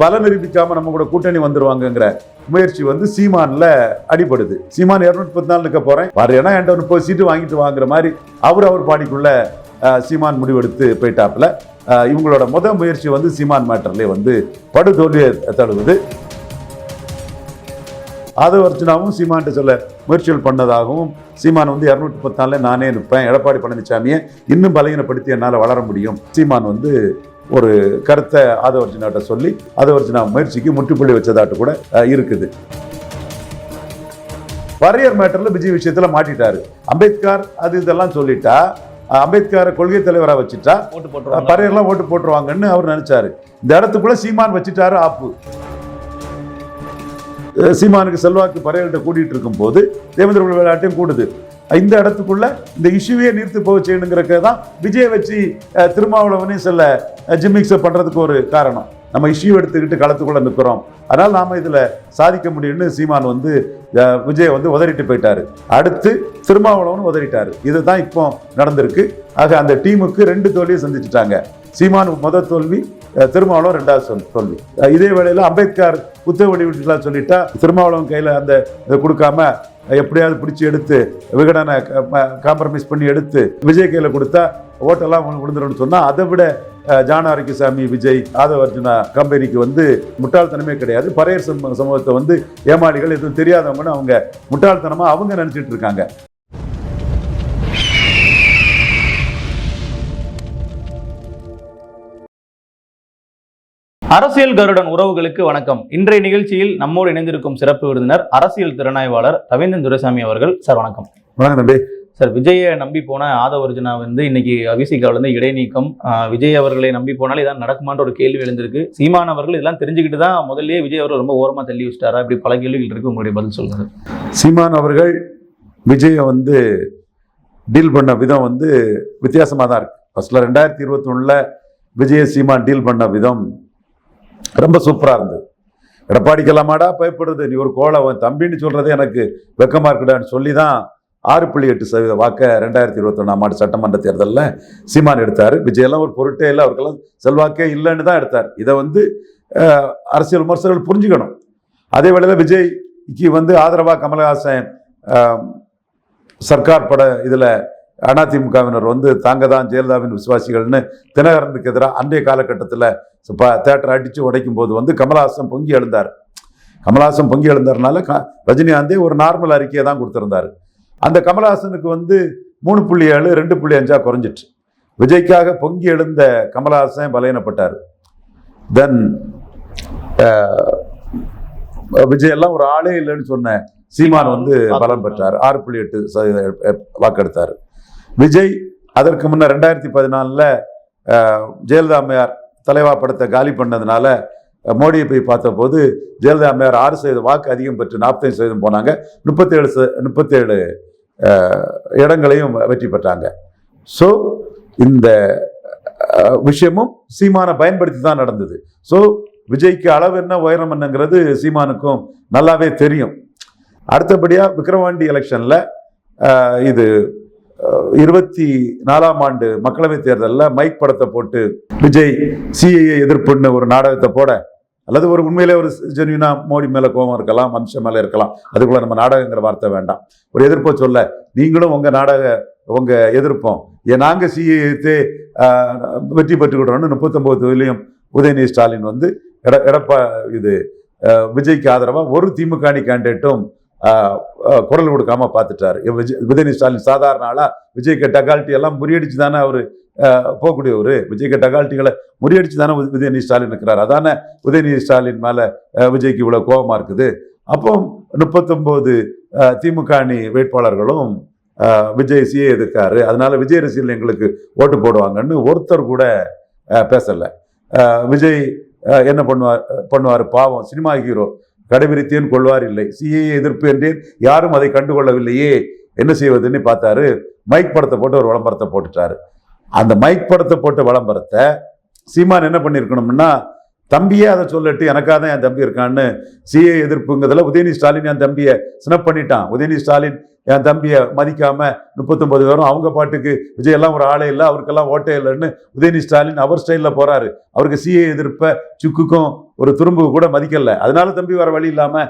பலம் நிரூபிக்காம நம்ம கூட கூட்டணி வந்துருவாங்கங்கிற முயற்சி வந்து சீமான்ல அடிபடுது. சீமான் இருநூத்தி பத்து நாள் நிற்க போறேன். வேற ஏன்னா என்கிட்ட முப்பது சீட்டு வாங்கிட்டு வாங்குற மாதிரி அவர் அவர் பாடிக்குள்ள சீமான் முடிவெடுத்து போயிட்டாப்புல. இவங்களோட முத முயற்சி வந்து சீமான் மேட்டர்லேயே வந்து படுதோல்வியை தழுவுது. ஆதவ அர்ச்சனாவும் சீமான்ட்ட சொல்ல முயற்சிகள் பண்ணதாகவும் சீமான் வந்து இரநூத்தி பத்து நாளில் நானே நிற்பேன் எடப்பாடி பழனிசாமியை இன்னும் பலகீனப்படுத்தி என்னால் வளர முடியும். சீமான் வந்து ஒரு கருத்தை ஆதவ அர்ச்சனாட்ட சொல்லி ஆதவ அர்ச்சனா முயற்சிக்கு முற்றுப்புள்ளி வச்சதாட்டு கூட இருக்குது. வரையர் மேட்டர்ல விஜய் விஷயத்துல மாட்டிட்டாரு. அம்பேத்கர் அது இதெல்லாம் சொல்லிட்டா அம்பேத்கரை கொள்கை தலைவராக வச்சுட்டா பறையர்லாம் ஓட்டு போட்டுருவாங்கன்னு அவர் நினைச்சாரு. இந்த இடத்துக்குள்ள சீமான் வச்சுட்டாரு ஆப்பு. சீமானுக்கு செல்வாக்கு பறையர்கிட்ட கூட்டிட்டு இருக்கும்போது தேவேந்திர குல விளையாட்டையும் கூடுது. இந்த இடத்துக்குள்ள இந்த இஷ்யூவே நிறுத்து போக செய்யணுங்கிறக்க தான் விஜய் வச்சு திருமாவளவனையும் சில ஜிம்மிக்ஸை பண்ணுறதுக்கு ஒரு காரணம். நம்ம இஷ்யூ எடுத்துக்கிட்டு களத்துக்குள்ளே நிற்கிறோம். அதனால் நாம் இதில் சாதிக்க முடியும்னு சீமான் வந்து விஜய் வந்து உதறிட்டு போயிட்டாரு. அடுத்து திருமாவளவன் உதறிட்டார். இதுதான் இப்போ நடந்திருக்கு. ஆக அந்த டீமுக்கு ரெண்டு தோல்வியை சந்திச்சுட்டாங்க. சீமான் முதல் தோல்வி அஹ், திருமாவளவன் ரெண்டாவது சொல் தோல்வி. இதே வேளையில் அம்பேத்கர் புத்தக வெளியிட்டுலாம் சொல்லிட்டா திருமாவளவன் கையில் அந்த இதை கொடுக்காம எப்படியாவது பிடிச்சி எடுத்து விகடனை காம்ப்ரமைஸ் பண்ணி எடுத்து விஜய் கையில் கொடுத்தா ஓட்டெல்லாம் விழுந்துரும்னு சொன்னால் அதை விட அஹ், விஜய் ஆதவ அர்ஜுனா கம்பெனிக்கு வந்து முட்டாள்தனமே கிடையாது. பறையர் சமூகத்தை வந்து ஏமாளிகள் எதுவும் தெரியாதவங்கன்னு அவங்க முட்டாள்தனமாக அவங்க நினச்சிட்டு இருக்காங்க. அரசியல் கருடன் உறவுகளுக்கு வணக்கம். இன்றைய நிகழ்ச்சியில் நம்மோடு இணைந்திருக்கும் சிறப்பு விருந்தினர் அரசியல் திறனாய்வாளர் ரவீந்திரன் துரைசாமி அவர்கள். சார் வணக்கம். வணக்கம் தம்பி. சார் விஜயை நம்பி போன ஆதவர்ஜுனா வந்து இன்னைக்கு அபிசிகாவில் வந்து இடைநீக்கம். விஜய் அவர்களை நம்பி போனாலும் இதான் நடக்குமான்ற ஒரு கேள்வி எழுந்திருக்கு. சீமான் அவர்கள் இதெல்லாம் தெரிஞ்சுக்கிட்டு தான் முதல்லயே விஜய் அவர்கள் ரொம்ப ஓரமா தள்ளி வச்சிட்டாரா? இப்படி பல கேள்விகள் இருக்கு. உங்களுடைய பதில் சொல்லுங்க சீமான் அவர்கள் விஜயை வந்து டீல் பண்ண விதம் வந்து வித்தியாசமாக தான் இருக்கு. ஃபர்ஸ்ட்ல ரெண்டாயிரத்தி இருபத்தி விஜய சீமான் டீல் பண்ண விதம் ரொம்ப சூப்பராக இருந்தது. எடப்பாடிக்கெல்லாமாடா பயப்படுறது. நீ ஒரு கோலை உன் தம்பின்னு சொல்கிறது எனக்கு வெக்கமாக இருக்குடான்னு சொல்லி தான் ஆறு புள்ளி எட்டு சதவீத வாக்கை ரெண்டாயிரத்தி இருபத்தொன்னாம் ஆண்டு சட்டமன்ற தேர்தலில் சீமான் எடுத்தார். விஜயெல்லாம் ஒரு பொருட்டே இல்லை. அவருக்கெல்லாம் செல்வாக்கே இல்லைன்னு தான் எடுத்தார். இதை வந்து அரசியல் விமர்சகர்கள் புரிஞ்சுக்கணும். அதே வேளையில் விஜய்க்கு வந்து ஆதரவாக கமல்ஹாசன் சர்க்கார் பட இதில் அதிமுகவினர் வந்து தாங்க தான் ஜெயலலிதாவின் விசுவாசிகள்னு தினகரனுக்கு எதிராக அன்றைய காலகட்டத்தில் தேட்டர் அடித்து உடைக்கும் போது வந்து கமலஹாசன் பொங்கி எழுந்தார். கமலஹாசன் பொங்கி எழுந்தார்னால க ரஜினிகாந்தே ஒரு நார்மல் அறிக்கையை தான் கொடுத்துருந்தாரு. அந்த கமலஹாசனுக்கு வந்து மூணு புள்ளி ஏழு ரெண்டு புள்ளி அஞ்சா குறைஞ்சிட்டு விஜய்க்காக பொங்கி எழுந்த கமலஹாசன் பலையினப்பட்டார் தென் விஜய் எல்லாம் ஒரு ஆளே இல்லைன்னு சொன்ன சீமான் வந்து பலம் பெற்றார். ஆறு புள்ளி எட்டு சதவீத வாக்கெடுத்தார். விஜய் அதற்கு முன்ன ரெண்டாயிரத்தி பதினாலில் ஜெயலலிதா அம்மையார் தலைவா படத்தை காலி பண்ணதுனால மோடியை போய் பார்த்தபோது ஜெயலலிதா அம்மையார் ஆறு சதவீதம் வாக்கு அதிகம் பெற்று நாற்பத்தஞ்சு சதவீதம் போனாங்க. முப்பத்தேழு ச முப்பத்தேழு இடங்களையும் வெற்றி பெற்றாங்க. ஸோ இந்த விஷயமும் சீமானை பயன்படுத்தி தான் நடந்தது. ஸோ விஜய்க்கு அளவு என்ன உயரம் என்னங்கிறது சீமானுக்கும் நல்லாவே தெரியும். அடுத்தபடியாக விக்ரவாண்டி எலெக்ஷனில் இது இருபத்தி நாலாம் ஆண்டு மக்களவைத் தேர்தலில் மைக் படத்தை போட்டு விஜய் சிஐஏ எதிர்ப்புன்னு ஒரு நாடகத்தை போட அல்லது ஒரு உண்மையிலே ஒரு ஜென்யூனா மோடி மேலே கோபம் இருக்கலாம் அம்சம் மேலே இருக்கலாம் அதுக்குள்ள நம்ம நாடகங்கிற வார்த்தை வேண்டாம். ஒரு எதிர்ப்பை சொல்ல நீங்களும் உங்கள் நாடக உங்கள் எதிர்ப்போம் ஏன் நாங்கள் சிஏஏத்து வெற்றி பெற்றுக்கிட்டோம்னு முப்பத்தொம்போது தொகுதியிலையும் உதயநிதி ஸ்டாலின் வந்து எட எடப்பா இது விஜய்க்கு ஆதரவாக ஒரு திமுக அணி கேண்டிடேட்டும் குரல் கொடுக்காம பார்த்துட்டாரு. விஜய் உதயநிதி ஸ்டாலின் சாதாரண ஆளா? விஜய்க்கு டகால்ட்டி எல்லாம் முறியடிச்சு தானே அவர் போகக்கூடியவர்? விஜய்க்கு டகால்ட்டிகளை முறியடிச்சு தானே உதயநிதி ஸ்டாலின் இருக்கிறார். அதானே உதயநிதி ஸ்டாலின் மேலே விஜய்க்கு இவ்வளோ கோபமாக இருக்குது. அப்போ முப்பத்தொம்போது திமுக அணி வேட்பாளர்களும் விஜய் சிஏ எதிர்க்காரு. அதனால விஜய் ரசிகர்கள் எங்களுக்கு ஓட்டு போடுவாங்கன்னு ஒருத்தர் கூட பேசலை. விஜய் என்ன பண்ணுவார் பண்ணுவார்? பாவம். Cinema hero. கடைபிடித்தேன் கொள்வார் இல்லை சிஏ எதிர்ப்பு என்றேன் யாரும் அதை கண்டுகொள்ளவில்லையே. என்ன செய்வதுன்னு பார்த்தாரு. மைக் படத்தை போட்டு ஒரு விளம்பரத்தை போட்டுட்டாரு. அந்த மைக் படத்தை போட்ட விளம்பரத்தை சீமான் என்ன பண்ணியிருக்கணும்னா தம்பியே அதை சொல்லட்டு எனக்காக தான் என் தம்பி இருக்கான்னு சிஏ எதிர்ப்புங்கிறதுல உதயநிதி ஸ்டாலின் என் தம்பியை ஸ்னப் பண்ணிட்டான். உதயநிதி ஸ்டாலின் என் தம்பியை மதிக்காம முப்பத்தொன்பது பேரும் அவங்க பாட்டுக்கு விஜய் எல்லாம் ஒரு ஆளே இல்லை அவருக்கெல்லாம் ஓட்டே இல்லைன்னு உதயநிதி ஸ்டாலின் அவர் ஸ்டைலில் போறாரு. அவருக்கு சிஏ எதிர்ப்பை சுக்குக்கும் ஒரு துரும்பு கூட மதிக்கல. அதனால தம்பி வர வழி இல்லாமல்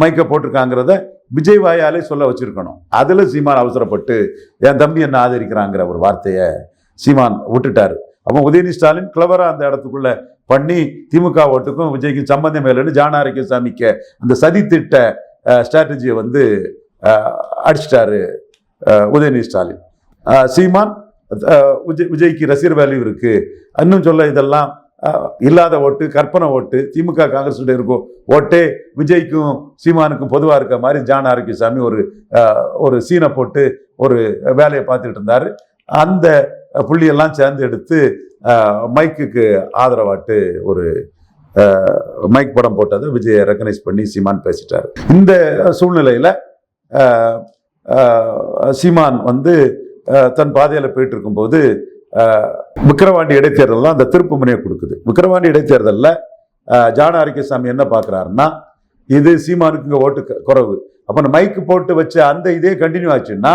மைக்க போட்டிருக்காங்கிறத விஜய் வாயாலே சொல்ல வச்சிருக்கணும். அதில் சீமான் அவசரப்பட்டு என் தம்பி என்ன ஆதரிக்கிறாங்கிற ஒரு வார்த்தையை சீமான் விட்டுட்டாரு. அப்போ உதயநிதி ஸ்டாலின் கிளவராக அந்த இடத்துக்குள்ள பண்ணி திமுக ஓட்டுக்கும் விஜய்க்கும் சம்பந்தம் இல்லைன்னு ஜானாரிக்க சாமிக்க அந்த சதி திட்ட ஸ்ட்ராட்டஜியை வந்து அடிச்சிட்டாரு அஹ், உதயநிதி ஸ்டாலின். சீமான் விஜய் விஜய்க்கு ரசிகர் வேல்யூ இருக்கு. இன்னும் சொல்ல இதெல்லாம் இல்லாத ஓட்டு கற்பனை ஓட்டு திமுக காங்கிரஸ் இருக்கும். ஓட்டே விஜய்க்கும் சீமானுக்கும் பொதுவாக இருக்க மாதிரி ஜான் ஆரோக்கியசாமி ஒரு ஒரு சீனை போட்டு ஒரு வேலையை பார்த்துட்டு இருந்தார். அந்த புள்ளியெல்லாம் சேர்ந்து எடுத்து மைக்குக்கு ஆதரவாட்டு ஒரு மைக் படம் போட்டதை விஜயை ரெக்கனைஸ் பண்ணி சீமான் பேசிட்டார். இந்த சூழ்நிலையில் சீமான் வந்து தன் பாதையில் போயிட்டு இருக்கும்போது விக்கிரவாண்டி இடைத்தேர்தல் தான் அந்த திருப்பு முனையை கொடுக்குது. விக்கிரவாண்டி இடைத்தேர்தலில் ஜான ஆரோக்கியசாமி என்ன பார்க்குறாருன்னா இது சீமானுக்கு இங்கே ஓட்டு குறைவு. அப்போ மைக்கு போட்டு வச்ச அந்த இதே கண்டினியூ ஆச்சுன்னா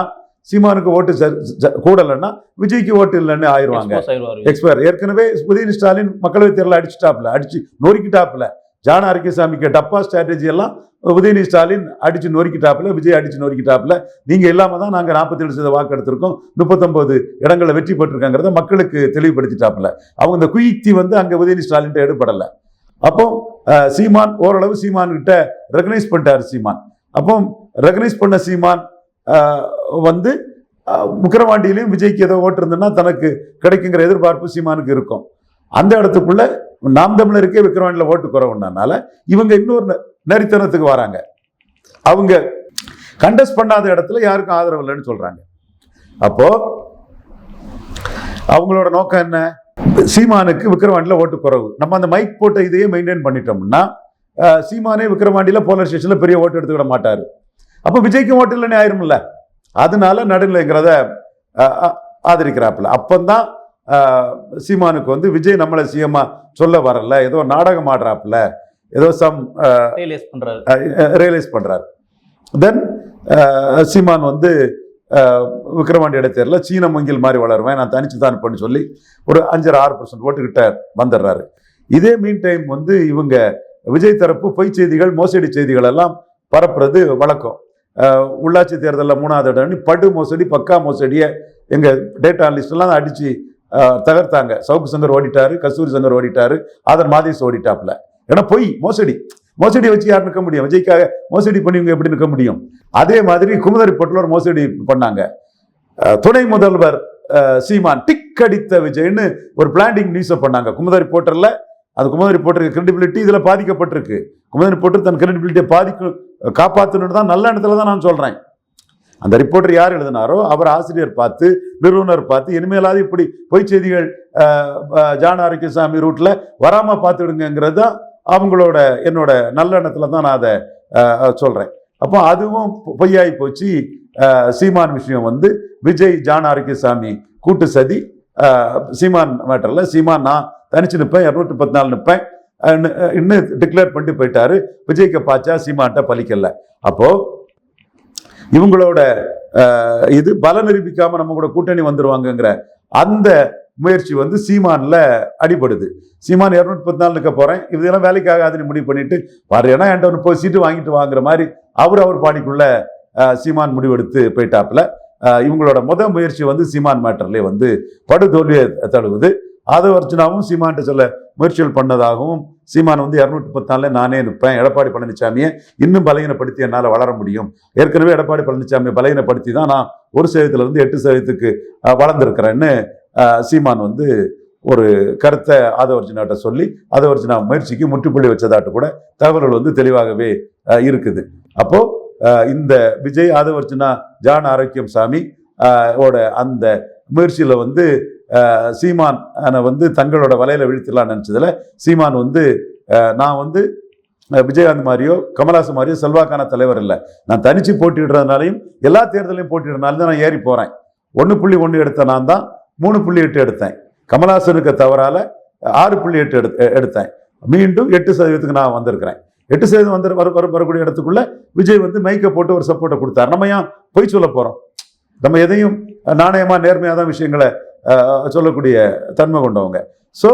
சீமானுக்கு ஓட்டு ச- கூடலைன்னா விஜய்க்கு ஓட்டு இல்லைன்னு ஆயிடுவாங்க. எக்ஸ்பயர் ஏற்கனவே உதயநிதி ஸ்டாலின் மக்களவைத் தேர்தல் அடிச்சுட்டாப்ல அடிச்சு நொறுக்கிட்டாப்ல ஜான ஆரோக்கியசாமிக்கு டப்பா ஸ்ட்ராட்டஜி எல்லாம் உதயநிதி ஸ்டாலின் அடிச்சு நொறுக்கிட்டாப்புல விஜய் அடிச்சு நொறுக்கிட்டாப்புல. நீங்கள் இல்லாமல் தான் நாங்கள் நாற்பத்தேழு சதவீத வாக்கு எடுத்திருக்கோம். முப்பத்தொன்பது இடங்களை வெற்றி பெற்றிருக்காங்கிறத மக்களுக்கு தெளிவுபடுத்திட்டாப்புல. அவங்க இந்த குயுக்தி வந்து அங்கே உதயநிதி ஸ்டாலின் எடுபடலை. அப்போ சீமான் ஓரளவு சீமான் கிட்ட ரெகனைஸ் பண்ணிட்டார் சீமான். அப்போ ரெகனைஸ் பண்ண சீமான் வந்து அஹ், விஜய்க்கு ஏதோ ஓட்டு இருந்ததுன்னா தனக்கு கிடைக்குங்கிற எதிர்பார்ப்பு சீமானுக்கு இருக்கும். அந்த இடத்துக்குள்ள நாம் தமிழருக்கே விக்கிரவாண்டியில் ஓட்டு குறவுனால இவங்க இன்னொரு நரித்தனத்துக்கு வராங்க. அவங்க கண்டஸ்ட் பண்ணாத இடத்துல யாருக்கும் ஆதரவு இல்லைன்னு சொல்றாங்க. அப்போ அவங்களோட நோக்கம் என்ன? சீமானுக்கு விக்ரவாண்டியில் ஓட்டு குறவு. நம்ம அந்த மைக் போட்ட இதையே மெயின்டைன் பண்ணிட்டோம்னா சீமானே விக்ரவாண்டியில் போலீஸ் ஸ்டேஷனில் பெரிய ஓட்டு எடுத்துக்கிட மாட்டார். அப்போ விஜய்க்கும் ஓட்டு இல்லைன்னு ஆயிரும்ல? அதனால நடுநிலைங்கிறத ஆதரிக்கிறாப்புல. அப்பந்தான் தான் சீமானுக்கு வந்து விஜய் நம்மளை சிஎம்மா சொல்ல வரல. ஏதோ நாடகம் ஆடுறாப்புல. ஏதோ சம் Realize பண்றாரு. ரியலைஸ் பண்றாரு. தென் சீமான் வந்து அஹ், விக்கிரவாண்டி இடைத்தேர்தலில் சீன மங்கில் மாதிரி வளருவேன் நான் தனிச்சு தான் பண்ணி சொல்லி ஒரு அஞ்சரை ஆறு பர்சன்ட் ஓட்டுக்கிட்ட வந்துடுறாரு. இதே மீன் டைம் வந்து இவங்க விஜய் தரப்பு பொய் செய்திகள் மோசடி செய்திகள் எல்லாம் பரப்புறது வழக்கம். உள்ளாட்சி தேர்தலில் மூணாவது இடம் படு மோசடி பக்கா மோசடியை எங்க டேட்டா லிஸ்ட்லாம் அடிச்சு அஹ், தகர்த்தாங்க. சவுக்கு சங்கர் ஓடிட்டாரு கஸ்தூரி சங்கர் ஓடிட்டாரு ஆதர் மாதேஷ் ஓடிட்டாப்ல ஏன்னா பொய் மோசடி. மோசடியை வச்சு யார் நிற்க முடியும்? விஜய்க்காக மோசடி பண்ணி இவங்க எப்படி நிற்க முடியும்? அதே மாதிரி குமுதரி பொட்டில் ஒரு மோசடி பண்ணாங்க. துணை முதல்வர் சீமான் டிக் அடித்த விஜய்னு ஒரு பிளாண்டிங் நியூஸை பண்ணாங்க. குமுதரி போர்ட்டரில் அந்த குமுதரி போர்ட்டருக்கு கிரெடிபிலிட்டி இதில் பாதிக்கப்பட்டிருக்கு. குமுதரி போர்ட்டர் தன் கிரெடிபிலிட்டியை பாதிக்க காப்பாற்றணுன்னு தான் நல்ல இடத்துல தான் நான் சொல்கிறேன் அந்த ரிப்போர்ட்டர் யார் எழுதினாரோ அவர் ஆசிரியர் பார்த்து நிறுவனர் பார்த்து இனிமேலாவது இப்படி பொய் செய்திகள் ஜான் ஆரோக்கியசாமி ரூட்டில் வராமல் பார்த்துடுங்கிறது தான் அவங்களோட என்னோட நல்லெண்ணத்தில் தான் நான் அதை சொல்கிறேன் அப்போ அதுவும் பொ- பொய்யாகி போச்சு. சீமான் விஷயம் வந்து விஜய் ஜான் ஆரோக்கியசாமி கூட்டு சதி. சீமான் மேட்டரில் சீமான் நான் தனிச்சு நிற்பேன் இரநூத்தி பத்து நாள் நிற்பேன் இன்னும் டிக்ளேர் பண்ணிட்டு போயிட்டாரு. விஜய்க்கு பாச்சா சீமான்ட்ட பலிக்கல அப்போது இவங்களோட இது பல நிரூபிக்காம நம்ம கூட கூட்டணி வந்துருவாங்கங்கிற அந்த முயற்சி வந்து சீமான்ல அடிபடுது. சீமான் இரநூத்தி பத்து நாள் நிற்க போறேன். இதெல்லாம் வேலைக்கு ஆகாதுன்னு முடிவு பண்ணிட்டு வரையனா என்கிட்ட ஒரு முப்பது சீட்டு வாங்கிட்டு வாங்குற மாதிரி அவர் அவர் பாடிக்குள்ள சீமான் முடிவெடுத்து போயிட்டாப்புல. இவங்களோட முத முயற்சி வந்து சீமான் மேட்டர்லேயே வந்து படுதோல்வியை தழுவுது. ஆதவ அர்ச்சனாவும் சீமான்ட்ட சில முயற்சிகள் பண்ணதாகவும் சீமான் வந்து இரநூத்தி பத்தாலில் நானே நிற்பேன் எடப்பாடி பழனிசாமியை இன்னும் பலகீனப்படுத்தி என்னால் வளர முடியும். ஏற்கனவே எடப்பாடி பழனிசாமியை பலகீனப்படுத்தி தான் நான் ஒரு சதவீதத்துல இருந்து எட்டு சதவீதத்துக்கு வளர்ந்துருக்கிறேன்னு சீமான் வந்து ஒரு கருத்தை ஆதவர்ஜினாட்ட சொல்லி ஆதவர்ஜினா முயற்சிக்கு முற்றுப்புள்ளி வச்சதாட்டு கூட தகவல்கள் வந்து தெளிவாகவே இருக்குது. அப்போ இந்த விஜய் ஆதவர்ஜினா ஜான் ஆரோக்கியம் சாமி ஓட அந்த முயற்சியில் வந்து சீமான் வந்து தங்களோட வலையில் வீழ்த்திடலாம் நினச்சதில் சீமான் வந்து நான் வந்து விஜயகாந்த் மாதிரியோ கமலாசன் மாதிரியோ செல்வாக்கான தலைவர் இல்லை. நான் தனித்து போட்டிடுறதுனாலையும் எல்லா தேர்தலையும் போட்டிடுறதுனால தான் நான் ஏறி போகிறேன் ஒன்று புள்ளி ஒன்று எடுத்த நான் தான் மூணு புள்ளி எட்டு எடுத்தேன். கமலாசனுக்கு தவறால் ஆறு புள்ளி எட்டு எடுத்து எடுத்தேன். மீண்டும் எட்டு சதவீதத்துக்கு நான் வந்திருக்கிறேன். எட்டு சதவீதம் வந்து வர வர- வரக்கூடிய இடத்துக்குள்ள விஜய் வந்து மைக்கை போட்டு ஒரு சப்போர்ட்டை கொடுத்தார். நம்ம ஏன் பொய் சொல்ல போகிறோம் நம்ம எதையும் நாணயமாக நேர்மையாக தான் விஷயங்களை சொல்லக்கூடிய தன்மை கொண்டவங்க. ஸோ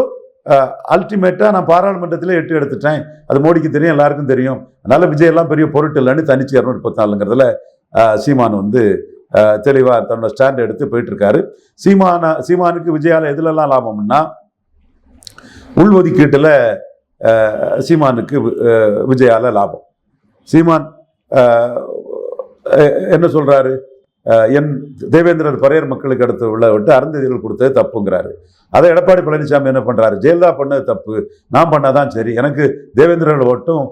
அல்டிமேட்டாக நான் பாராளுமன்றத்தில் எட்டு எடுத்துட்டேன். அது மோடிக்கு தெரியும் எல்லாருக்கும் தெரியும். அதனால் விஜய் எல்லாம் பெரிய பொருட்டு இல்லைன்னு தனிச்சு இரநூறு முப்பத்தி நாலுங்கிறதுல சீமான் வந்து தெளிவாக தன்னோட ஸ்டாண்ட் எடுத்து போயிட்டுருக்காரு. சீமான சீமானுக்கு விஜயால் எதுலலாம் லாபம்னா உள்ஒதுக்கீட்டில் சீமானுக்கு அஹ், விஜயால லாபம். சீமான் என்ன சொல்கிறாரு என் தேவேந்திரர் பரையர் மக்களுக்கு அடுத்து உள்ள விட்டு அருந்ததிகள் கொடுத்தது தப்புங்கிறாரு. அதை எடப்பாடி பழனிசாமி என்ன பண்ணுறாரு ஜெயலலிதா பண்ணது தப்பு. நான் பண்ணாதான் சரி. எனக்கு தேவேந்திரர்கள் ஓட்டும்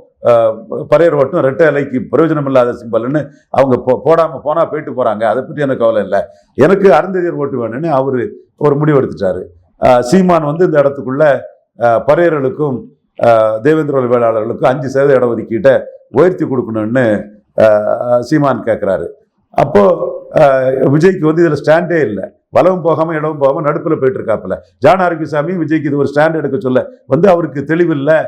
பரையர் ஓட்டும் ரெட்டை இலைக்கு பிரயோஜனம் இல்லாத சிம்பல்னு அவங்க போ போடாமல் போனால் போயிட்டு போகிறாங்க அதை பற்றி எனக்கு கவலை இல்லை. எனக்கு அருந்ததியர் ஓட்டு வேணும்னு அவர் ஒரு முடிவு எடுத்துட்டாரு. சீமான் வந்து இந்த இடத்துக்குள்ள பரையர்களுக்கும் தேவேந்திர வேளாளர்களுக்கும் அஞ்சு சதவீத இடஒதுக்கீட்டை உயர்த்தி கொடுக்கணும்னு சீமான் கேட்குறாரு அப்போ விஜய்க்கு வந்து இதில் ஸ்டாண்டே இல்லை. வலவும் போகாமல் இடவும் போகாமல் நடுப்பில் போயிட்டு இருக்காப்புல ஜான் ஆரோக்கியசாமி விஜய்க்கு இது ஒரு ஸ்டாண்ட் எடுக்க சொல்ல வந்து அவருக்கு தெளிவில்லை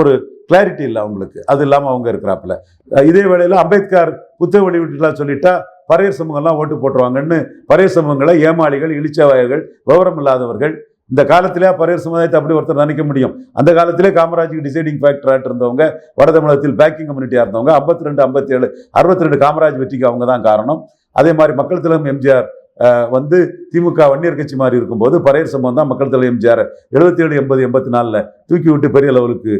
ஒரு கிளாரிட்டி இல்லை அவங்களுக்கு. அது இல்லாமல் அவங்க இருக்கிறாப்புல. இதே வேளையில் அம்பேத்கர் புத்தக வெளியீட்டுலாம் சொல்லிட்டா பறையர் சமூகம்லாம் ஓட்டு போட்டுருவாங்கன்னு பறையர் சமூகங்களை ஏமாளிகள் இழிச்சவாயர்கள் விவரம் இல்லாதவர்கள் இந்த காலத்திலே பரையர் சமுதாயத்தை அப்படி ஒருத்தர் நினைக்க முடியும். அந்த காலத்திலே காமராஜுக்கு டிசைடிங் ஃபேக்டராக இருந்தவங்க வட தமிழகத்தில் பேக்கிங் கம்யூனிட்டியாக இருந்தவங்க ஐம்பத்தி ரெண்டு ஐம்பத்தி ஏழு அறுபத்தி ரெண்டு காமராஜ் வெற்றிக்கு அவங்க தான் காரணம். அதே மாதிரி மக்கள் தலைவர் எம்ஜிஆர் வந்து திமுக வன்னியர் கட்சி மாதிரி இருக்கும்போது பரையர் சம்பவம் தான் மக்கள் தலைவர் எம்ஜிஆர் எழுபத்தி ஏழு எண்பது எண்பத்தி நாலில் தூக்கி விட்டு பெரிய லெவலுக்கு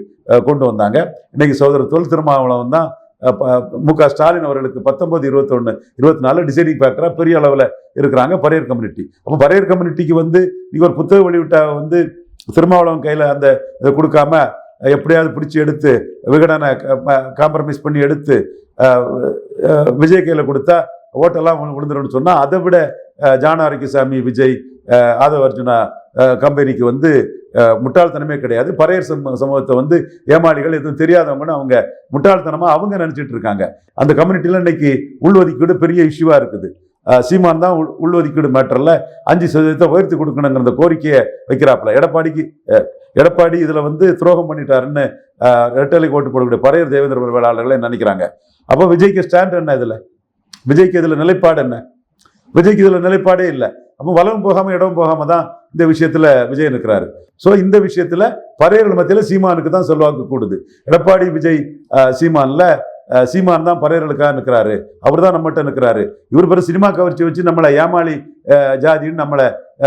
கொண்டு வந்தாங்க. இன்னைக்கு சோதர தொல் திருமாவளவன் தான் மு க ஸ்டாலின் அவர்களுக்கு பத்தொன்பது இருபத்தொன்று இருபத்தி நாலு டிசைடிங் ஃபேக்டராக பெரிய அளவில் இருக்கிறாங்க பரையர் கம்யூனிட்டி அப்போ பரையர் கம்யூனிட்டிக்கு வந்து நீங்கள் ஒரு புத்தக வெளியிட்டா வந்து திருமாவளவன் கையில் அந்த இதை கொடுக்காம எப்படியாவது பிடிச்சி எடுத்து விகடனை காம்ப்ரமைஸ் பண்ணி எடுத்து விஜய் கையில் கொடுத்தா ஓட்டெல்லாம் விழுந்துடும் சொன்னால் அதை விட ஜானாரிக்கு சாமி விஜய் ஆதவ அர்ஜுனா கம்பெனிக்கு வந்து முட்டாள்தனமே கிடையாது. பரையர் சமூக சமூகத்தை வந்து ஏமாளிகள் எதுவும் தெரியாதவங்கன்னு அவங்க முட்டாள்தனமாக அவங்க நினச்சிட்டு இருக்காங்க. அந்த கம்யூனிட்டியில் இன்னைக்கு உள்ஒதுக்கீடு பெரிய இஷ்யூவாக இருக்குது. சீமான் தான் உள் உள்ஒதுக்கீடு மேட்டரில் அஞ்சு சதவீதத்தை உயர்த்தி கொடுக்கணுங்கிற அந்த கோரிக்கையை வைக்கிறாப்புல. எடப்பாடிக்கு எடப்பாடி இதில் வந்து துரோகம் பண்ணிட்டாருன்னு அஹ், ரெட்டலை ஓட்டு போடக்கூடிய பரையர் தேவேந்திர வேளாளர்களை நினைக்கிறாங்க. அப்போ விஜய்க்கு ஸ்டாண்ட் என்ன இதில்? விஜய்க்கு இதில் நிலைப்பாடு என்ன? விஜய்க்கு இதில் நிலைப்பாடே இல்லை. அப்போ வலவும் போகாமல் இடம் போகாம தான் இந்த விஷயத்தில் விஜய் இருக்கிறாரு ஸோ இந்த விஷயத்தில் பறையர்கள் மத்தியில் சீமானுக்கு தான் செல்வாக்கு கூடுது. எடப்பாடி விஜய் சீமானில் சீமான்ல சீமான் தான் பறையர்களுக்காக நிற்கிறாரு. அவர் தான் நம்மகிட்ட நிற்கிறாரு. இவர் பிறகு சினிமா கவர்ச்சி வச்சு நம்மளை ஏமாளி ஜாதின்னு நம்மளை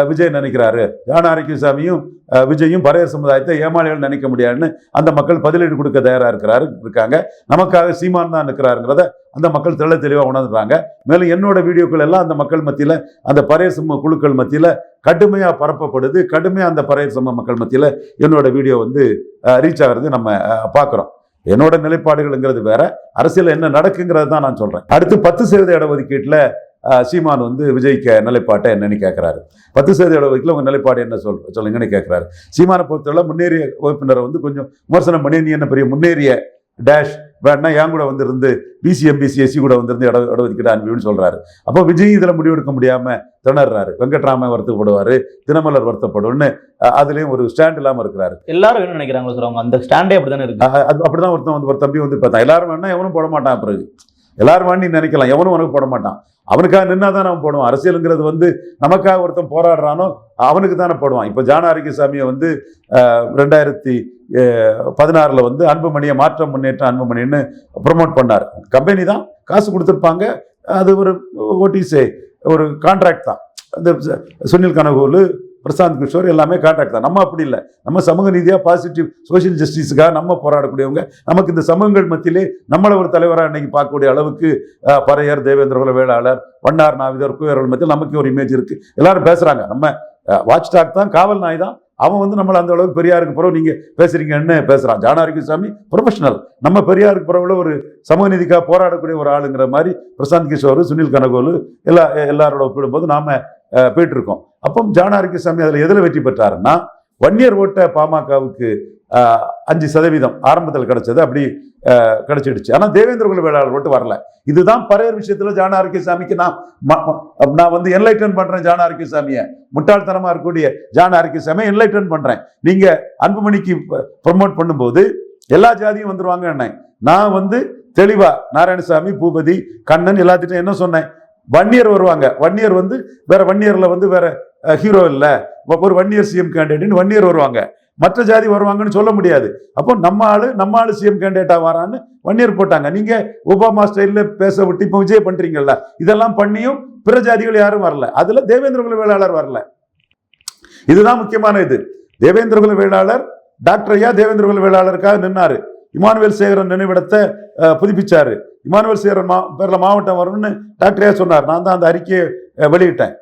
விஜய் நினைக்கிறாரு. ஜான சாமியும் விஜயும் பறையர் சமுதாயத்தை ஏமாளிகள் நினைக்க முடியாதுன்னு அந்த மக்கள் பதிலீடு கொடுக்க தயாராக இருக்கிறாரு இருக்காங்க. நமக்காக சீமான் தான் நிற்கிறாருங்கிறத அந்த மக்கள் தெள்ள தெளிவாக உணர்ந்துறாங்க மேலும் என்னோட வீடியோக்கள் எல்லாம் அந்த மக்கள் மத்தியில் அந்த பரையர் சமூக குழுக்கள் மத்தியில் கடுமையாக பரப்பப்படுது. கடுமையாக அந்த பரையர் சமூக மக்கள் மத்தியில் என்னோட வீடியோ வந்து ரீச் ஆகிறது நம்ம பார்க்குறோம். என்னோட நிலைப்பாடுகள்ங்கிறது வேற. அரசியல் என்ன நடக்குங்கிறது தான் நான் சொல்றேன். அடுத்து பத்து சதவீத இடஒதுக்கீட்டில் சீமான் வந்து விஜய்க்கு நிலைப்பாட்டை என்னன்னு கேட்குறாரு பத்து சதவீத இடஒதுக்கீட்டில் உங்கள் நிலைப்பாடு என்ன சொல் சொல்லுங்கன்னு கேட்குறாரு சீமானை பொறுத்தவரை முன்னேறிய வகுப்பினரை வந்து கொஞ்சம் விமர்சனம் பண்ணி நீ என்ன பெரிய முன்னேறிய டேஷ் வேணா என் கூட வந்திருந்து பிசி எம்பிசி எஸ்சி கூட வந்திருந்து இட இடஒதுக்கீடு அனுப்பின்னு சொல்றாரு. அப்போ விஜய் இதில் முடிவெடுக்க முடியாம திணறாரு. வெங்கட்ராமன் வருத்தப்படுவாரு தினமலர் வருத்தப்படும்னு அதுலயும் ஒரு ஸ்டாண்ட் இல்லாம இருக்கிறாரு. எல்லாரும் என்ன நினைக்கிறாங்களோ சார் அவங்க அந்த ஸ்டாண்டே அப்படிதானே இருக்கு? அஹ் அது அப்படிதான் ஒருத்தன் வந்து ஒரு தம்பி வந்து பார்த்தான் எல்லாரும் வேணா எவனும் போட மாட்டான் பிறகு. எல்லாரும் வேண்டி நினைக்கலாம் எவனும் உனக்கு போட மாட்டான் அவனுக்காக நின்னா தான் அவன் போடுவான் அரசியலுங்கிறது வந்து நமக்காக ஒருத்தன் போராடுறானோ அவனுக்கு தானே போடுவான் இப்போ ஜான ஆரோக்கியசாமியை வந்து ரெண்டாயிரத்தி பதினாறில் வந்து அன்புமணியை மாற்றம் முன்னேற்றம் அன்புமணின்னு ப்ரொமோட் பண்ணார் கம்பெனி தான் காசு கொடுத்துருப்பாங்க அது ஒரு ஓடிசே ஒரு கான்ட்ராக்ட் தான் இந்த சுனில் கனகோலு பிரசாந்த் கிஷோர் எல்லாமே காண்டாக்ட் தான். நம்ம அப்படி இல்லை. நம்ம சமூக ரீதியாக பாசிட்டிவ் சோஷியல் ஜஸ்டிஸுக்காக நம்ம போராடக்கூடியவங்க நமக்கு இந்த சமூகங்கள் மத்தியிலே நம்மளை ஒரு தலைவராக இன்னைக்கு பார்க்கக்கூடிய அளவுக்கு பறையர் தேவேந்திரகுல வேளாளர் வண்ணார் நாவிதர் குயர்கள் மத்தியில் நமக்கு ஒரு இமேஜ் இருக்குது எல்லாரும் பேசுகிறாங்க நம்ம வாட்ச் டாக் தான் காவல் நாய் தான். அவன் வந்து நம்மள அந்த அளவுக்கு பெரியாருக்கு பிறகு நீங்க பேசுறீங்கன்னு பேசுறான். ஜானாரிக்குசாமி ப்ரொஃபஷனல் நம்ம பெரியாருக்கு பிறகுல ஒரு சமூக நீதிக்காக போராடக்கூடிய ஒரு ஆளுங்கிற மாதிரி பிரசாந்த் கிஷோர் சுனில் கனகோலு எல்லா எல்லாரோட ஒப்பிடும்போது நாம போயிட்டு இருக்கோம் அப்போ ஜானாரிக்குசாமி அதில் எதில் வெற்றி பெற்றாருன்னா வன்னியர் ஓட்ட பாமகவுக்கு அஞ்சு சதவீதம் ஆரம்பத்தில் கிடைச்சது அப்படி கிடைச்சிடுச்சு. ஆனால் தேவேந்திர குல வேளாளர் மட்டும் வரல. இதுதான் பறையர் விஷயத்தில் ஜான ஆரோக்கியசாமிக்கு நான் நான் வந்து என்லைட்டன் பண்ணுறேன் ஜான ஆரோக்கியசாமியை முட்டாள்தனமாக இருக்கக்கூடிய ஜான ஆரோக்கியசாமியை என்லைட்டன் பண்ணுறேன் நீங்கள் அன்புமணிக்கு ப்ரொமோட் பண்ணும்போது எல்லா ஜாதியும் வந்துருவாங்க என்ன. நான் வந்து தெளிவாக நாராயணசாமி பூபதி கண்ணன் எல்லாத்திட்டும் என்ன சொன்னேன்? வன்னியர் வருவாங்க. வன்னியர் வந்து வேற வன்னியர்ல வந்து வேற ஹீரோ இல்லை. ஒரு வன்னியர் சிஎம் கேண்டிடேட்னு வன்னியர் வருவாங்க. மற்ற ஜாதி வருவாங்கன்னு சொல்ல முடியாது. அப்போ நம்ம ஆளு நம்ம ஆளு சிஎம் கேண்டிடேட்டா வரான்னு வன்னியர் போட்டாங்க. நீங்க ஒபாமா ஸ்டைல்ல பேச விட்டு இப்போ விஜய் பண்றீங்கல்ல இதெல்லாம் பண்ணியும் பிற ஜாதிகள் யாரும் வரல. அதுல தேவேந்திர குல வேளாளர் வரல. இதுதான் முக்கியமான இது. தேவேந்திர குல வேளாளர் டாக்டர் ஐயா தேவேந்திர குல வேளாளருக்காக நின்னாரு. இமானுவேல் சேகரன் நினைவிடத்தை புதுப்பிச்சார் புதுப்பிச்சாரு. இமானுவேல் சேகரன் மா பேரில் மாவட்டம் வரும்னு டாக்டர் ஐயா சொன்னார். நான் தான் அந்த அறிக்கையை வெளியிட்டேன்.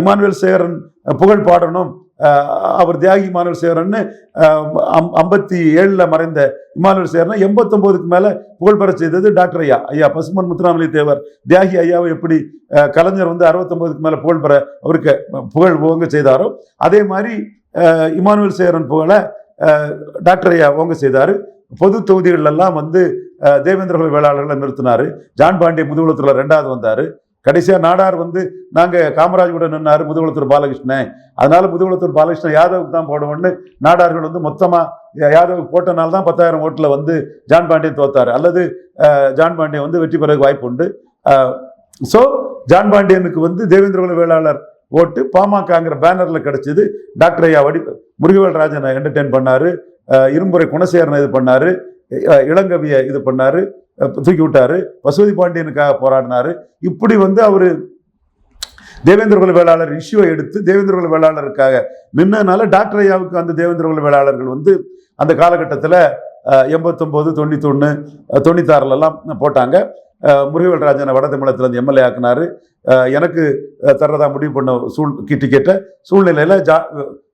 இமானுவேல் சேகரன் புகழ் பாடணும். அவர் தியாகி இமானுவேல் சேகரன்னு ஐம்பத்தி ஏழில் மறைந்த இமானுவேல் சேகரன் எண்பத்தொம்போதுக்கு மேலே புகழ் பெற செய்தது டாக்டர் ஐயா. ஐயா பசுமன் முத்துராமலி தேவர். தியாகி ஐயாவை எப்படி கலைஞர் வந்து அறுபத்தொம்போதுக்கு மேலே புகழ் பெற அவருக்கு புகழ் ஓங்க செய்தாரோ அதே மாதிரி இமானுவேல் சேகரன் புகழை டாக்டர் ஐயா ஓங்க செய்தார். பொது தொகுதிகளெல்லாம் வந்து தேவேந்திரகுல வேளாளர்களை நிறுத்தினாரு. ஜான் பாண்டிய முதுகுளத்தில் ரெண்டாவது வந்தார். கடைசியாக நாடார் வந்து நாங்கள் காமராஜ் கூட நின்னார் முதுகுளத்தூர் பாலகிருஷ்ணன். அதனால முதுகுளத்தூர் பாலகிருஷ்ணன் யாதவுக்கு தான் போடுவோம்னு நாடார்கள் வந்து மொத்தமாக யாதவ் போட்டனால தான் பத்தாயிரம் ஓட்டில் வந்து ஜான் பாண்டியன் தோத்தார். அல்லது ஜான் பாண்டியன் வந்து வெற்றி பெற வாய்ப்பு உண்டு. ஸோ ஜான் பாண்டியனுக்கு வந்து தேவேந்திரகுல வேளாளர் ஓட்டு பாமகங்கிற பேனரில் கிடச்சிது டாக்டர் ஐயா வடி முருகவேல் ராஜனை என்டர்டெயின் பண்ணார். இரும்புரை குணசேரனை இது பண்ணாரு. இளங்கவியை இது பண்ணாரு. தூக்கி விட்டார். பசுபதி பாண்டியனுக்காக போராடினார். இப்படி வந்து அவர் தேவேந்திரகுல வேளாளர் இஷ்யூவை எடுத்து தேவேந்திரகுல வேளாளருக்காக நின்னதுனால டாக்டர் ஐயாவுக்கு அந்த தேவேந்திரகுல வேளாளர்கள் வந்து அந்த காலகட்டத்தில் எண்பத்தொம்போது தொண்ணூத்தொன்று தொண்ணூத்தாறுலலாம் போட்டாங்க. முருகவேல்ராஜனை ராஜனை வட தமிழகத்தில் எம்எல்ஏ ஆக்குனாரு. எனக்கு தர்றதா முடிவு பண்ண சூழ் டிக்கெட்டை சூழ்நிலையில் ஜா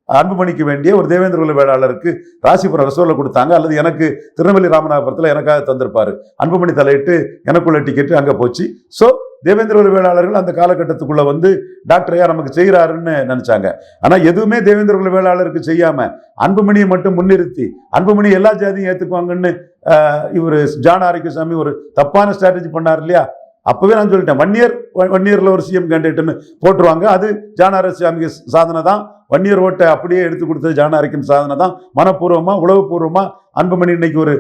அன்புமணிக்கு வேண்டிய ஒரு தேவேந்திர குல வேளாளருக்கு ராசிபுரம் ரசோல கொடுத்தாங்க. அல்லது எனக்கு திருநெல்வேலி ராமநாதபுரத்தில் எனக்காக தந்திருப்பார். அன்புமணி தலையிட்டு எனக்குள்ள டிக்கெட்டு அங்கே போச்சு. ஸோ தேவேந்திர குல வேளாளர்கள் அந்த காலகட்டத்துக்குள்ளே வந்து டாக்டரையா நமக்கு செய்கிறாருன்னு நினச்சாங்க. ஆனால் எதுவுமே தேவேந்திர குல வேளாளருக்கு செய்யாமல் அன்புமணியை மட்டும் முன்னிறுத்தி அன்புமணி எல்லா ஜாதியும் ஏற்றுக்குவாங்கன்னு இவர் ஜான் ஆரோக்கியசாமி ஒரு தப்பான ஸ்ட்ராட்டஜி பண்ணார் இல்லையா? அப்பவே நான் சொல்லிட்டேன் வன்னியர் வன்னியர்ல ஒரு சிஎம் கேண்டிடேட்னு போட்டுருவாங்க. அது ஜான் ஆரோக்கியசாமிக்கு சாதனை தான். வன்னியர் ஓட்டை அப்படியே எடுத்து கொடுத்தது ஜான் ஆரோக்கியம் சாதனை தான். மனப்பூர்வமா உளவுபூர்வமா அன்புமணி இன்னைக்கு ஒரு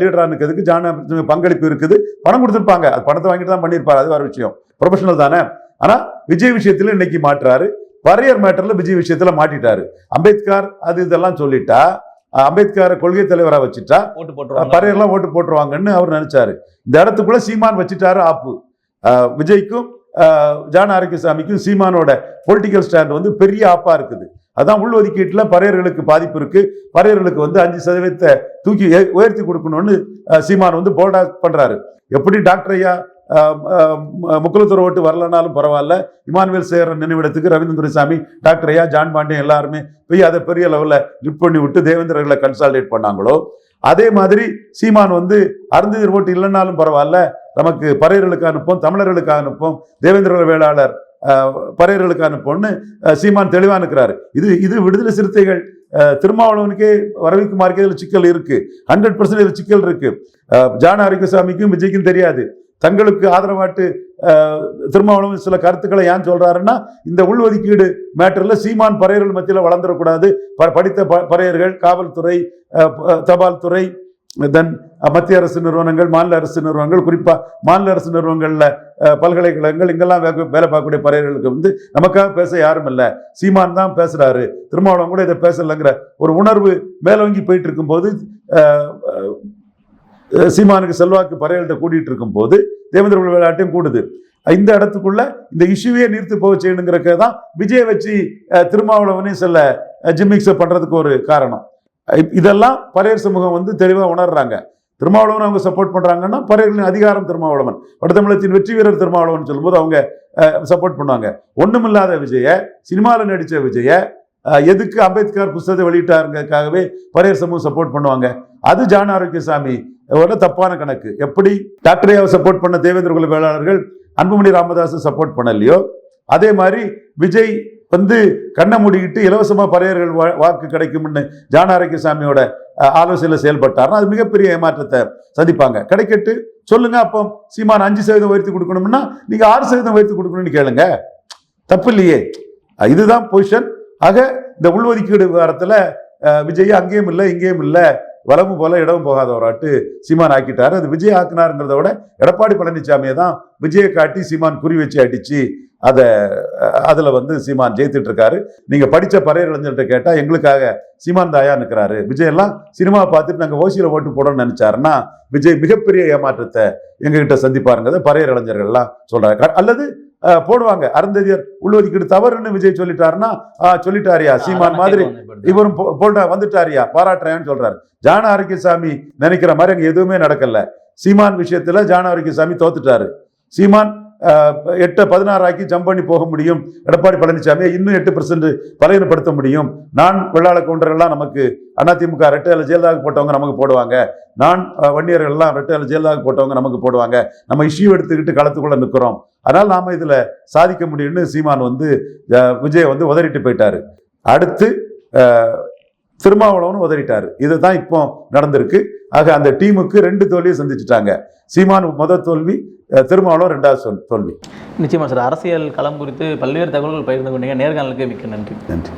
லீடரா இருக்கிறதுக்கு ஜான் பங்களிப்பு இருக்குது. பணம் கொடுத்துருப்பாங்க. அது பணத்தை வாங்கிட்டு தான் பண்ணியிருப்பாரு. அது வேற விஷயம். ப்ரொஃபஷனல் தானே. ஆனா விஜய் விஷயத்துல இன்னைக்கு மாட்டுறாரு பரையர் மேட்டர்ல விஜய் விஷயத்துல மாட்டிட்டாரு. அம்பேத்கர் அது இதெல்லாம் சொல்லிட்டா அம்பேத்கரை கொள்கை தலைவரா வச்சுட்டா பரையர்லாம் ஓட்டு போட்டுருவாங்கன்னு அவர் நினைச்சாரு. இந்த இடத்துக்குள்ள சீமான் வச்சுட்டாரு ஆப்பு. விஜய்க்கும் அஹ், ஜான் ஆரோக்கியசாமிக்கும் சீமானோட பொலிட்டிக்கல் ஸ்டாண்ட் வந்து பெரிய ஆப்பா இருக்குது. அதான் உள்ஒதுக்கீட்டில் பறையர்களுக்கு பாதிப்பு இருக்கு. பறையர்களுக்கு வந்து அஞ்சு சதவீதத்தை தூக்கி ஏ- உயர்த்தி கொடுக்கணும்னு சீமான் வந்து போல்டா பண்றாரு. எப்படி டாக்டர் ஐயா முக்குலத்தூர் ஓட்டு வரலனாலும் பரவாயில்ல. இமானுவேல் சேகரன் நினைவிடத்துக்கு ரவீந்திர துரைசாமி டாக்டர் ஐயா ஜான் பாண்டியன் எல்லாருமே போய் அதை பெரிய லெவலில் லிஃப்ட் பண்ணி விட்டு தேவேந்திரர்களை கன்சால்டேட் பண்ணாங்களோ? அதே மாதிரி சீமான் வந்து அருந்ததிர் ஓட்டு இல்லைனாலும் பரவாயில்ல. நமக்கு பறையர்களுக்கு அனுப்போம் தமிழர்களுக்கு அனுப்போம் தேவேந்திர வேளாளர் பறையர்களுக்கு அனுப்போம்னு சீமான் தெளிவாக இருக்கிறாரு இது இது விடுதலை சிறுத்தைகள் திருமாவளவனுக்கே வரவிக்குமாருக்கு இதில் சிக்கல் இருக்கு. ஹண்ட்ரட் பர்சன்ட் இதில் சிக்கல் இருக்கு. ஜான ஆரோக்கியசாமிக்கும் விஜய்க்கும் தெரியாது. தங்களுக்கு ஆதரவாட்டு திருமாவளவன் சில கருத்துக்களை ஏன் சொல்றாருன்னா இந்த உள்ஒதுக்கீடு மேட்டர்ல சீமான் பறையர்கள் மத்தியில் வளர்ந்துடக்கூடாது. ப- படித்த ப- பறையர்கள் காவல்துறை தபால் துறை தென் மத்திய அரசு நிறுவனங்கள் மாநில அரசு நிறுவனங்கள் குறிப்பாக மாநில அரசு நிறுவனங்களில் பல்கலைக்கழகங்கள் இங்கெல்லாம் வே- வேலை பார்க்கக்கூடிய பறையர்களுக்கு வந்து நமக்காக பேச யாரும் இல்லை. சீமான் தான் பேசுகிறாரு திருமாவளவன் கூட இதை பேசலைங்கிற ஒரு உணர்வு மேலோங்கி போயிட்டு இருக்கும்போது சீமானுக்கு செல்வாக்கு பறையல்கிட்ட கூட்டிகிட்டு இருக்கும்போது தேவேந்திர விளையாட்டையும் கூடுது. இந்த இடத்துக்குள்ள இந்த இஷ்யூவே நிறுத்து போக செய்யணுங்கிறக்க தான் விஜய் வச்சு திருமாவளவனையும் சில ஜிம்மிக்ஸை பண்ணுறதுக்கு ஒரு காரணம். இதெல்லாம் பரையர் சமூகம் வந்து தெளிவாக உணர்றாங்க. திருமாவளவன் அவங்க சப்போர்ட் பண்ணுறாங்கன்னா பறையர்களின் அதிகாரம் திருமாவளவன். வடதமிழத்தின் வெற்றி வீரர் திருமாவளவன் சொல்லும்போது அவங்க சப்போர்ட் பண்ணுவாங்க. ஒன்றுமில்லாத விஜய சினிமாவில் நடித்த விஜய எதுக்கு அம்பேத்கர் புஸ்தகத்தை வெளியிட்டாருங்கிறதுக்காகவே பரையர் சமூகம் சப்போர்ட் பண்ணுவாங்க. அது ஜான் ஆரோக்கியசாமி ஒரு தப்பான கணக்கு. எப்படி? டாக்டரையாவை சப்போர்ட் பண்ண தேவேந்திர குல வேளாளர்கள் அன்புமணி ராமதாஸை சப்போர்ட் பண்ணலையோ? அதே மாதிரி விஜய் வந்து கண்ணை மூடிக்கிட்டு இலவசமா பறையர்கள் வா- வாக்கு கிடைக்கும்னு ஜானாரக்கிய சாமியோட ஆலோசனையில் செயல்பட்டார்னா அது மிகப்பெரிய ஏமாற்றத்தை சந்திப்பாங்க. கிடைக்கட்டு சொல்லுங்க அப்போ சீமான் அஞ்சு சதவீதம் உயர்த்தி கொடுக்கணும்னா நீங்க ஆறு சதவீதம் உயர்த்தி கொடுக்கணும்னு கேளுங்க. தப்பு இல்லையே இதுதான் பொசிஷன். ஆக இந்த உள்ஒதுக்கீடு விவகாரத்தில் விஜய் அங்கேயும் இல்லை இங்கேயும் இல்லை. வலமும் போல இடமும் போகாத ஒரு ஆட்டு சீமான் ஆக்கிட்டாரு. அது விஜய் ஆக்குனாருங்கிறத விட எடப்பாடி பழனிசாமியை தான் விஜயை காட்டி சீமான் குறி வச்சு அடிச்சு அதை அதுல வந்து சீமான் ஜெயித்துட்டு இருக்காரு நீங்க படிச்ச பறையர் இளைஞர்கிட்ட கேட்டா எங்களுக்காக சீமான் தாயா நிற்கிறாரு விஜய் எல்லாம் சினிமா பார்த்துட்டு நாங்க ஓசியில ஓட்டு போடணும்னு நினைச்சாருன்னா விஜய் மிகப்பெரிய ஏமாற்றத்தை எங்ககிட்ட சந்திப்பாருங்கிறத பறையர் இளைஞர்கள்லாம் சொல்றாங்க. க- அல்லது போடுவாங்க. அருந்ததியர் உள்ஒதுக்கீடு தவறுன்னு விஜய் சொல்லிட்டாருன்னா "ஆ, சொல்லிட்டாரியா சீமான் மாதிரி? இவரும் போட்டா வந்துட்டாரியா பாராட்டுறேன்னு சொல்றாரு. ஜான ஆரோக்கியசாமி நினைக்கிற மாதிரி அங்க எதுவுமே நடக்கல. சீமான் விஷயத்துல ஜான ஆரோக்கியசாமி தோத்துட்டாரு. சீமான் எட்டு பதினாறு ஆக்கி ஜம்ப் பண்ணி போக முடியும். எடப்பாடி பழனிசாமியை இன்னும் எட்டு பர்சன்ட் பலையனப்படுத்த முடியும். நான் வெள்ளாள கவுண்டரெல்லாம் நமக்கு அதிமுக ரெட்டையில ஜெயலலிதாவுக்கு போட்டவங்க நமக்கு போடுவாங்க. நான் அஹ், வன்னியர்கள் எல்லாம் ரெட்டையில ஜெயலலிதாவுக்கு போட்டவங்க நமக்கு போடுவாங்க. நம்ம இஷ்யூ எடுத்துக்கிட்டு களத்துக்குள்ளே நிற்கிறோம் அதனால் நாம் இதில் சாதிக்க முடியும்னு சீமான் வந்து விஜயை வந்து உதறிட்டு போயிட்டாரு. அடுத்து திருமாவளவன் உதறிட்டாரு. இதுதான் இப்போ நடந்திருக்கு. ஆக அந்த டீமுக்கு ரெண்டு தோல்வியை சந்திச்சுட்டாங்க. சீமான் முதல் தோல்வி திருமாவளவன் ரெண்டாவது தோல்வி. நிச்சயமா சார் அரசியல் களம் குறித்து பல்வேறு தகவல்கள் பகிர்ந்து கொண்டீங்க. நேர்காணலுக்கு மிக்க நன்றி. நன்றி.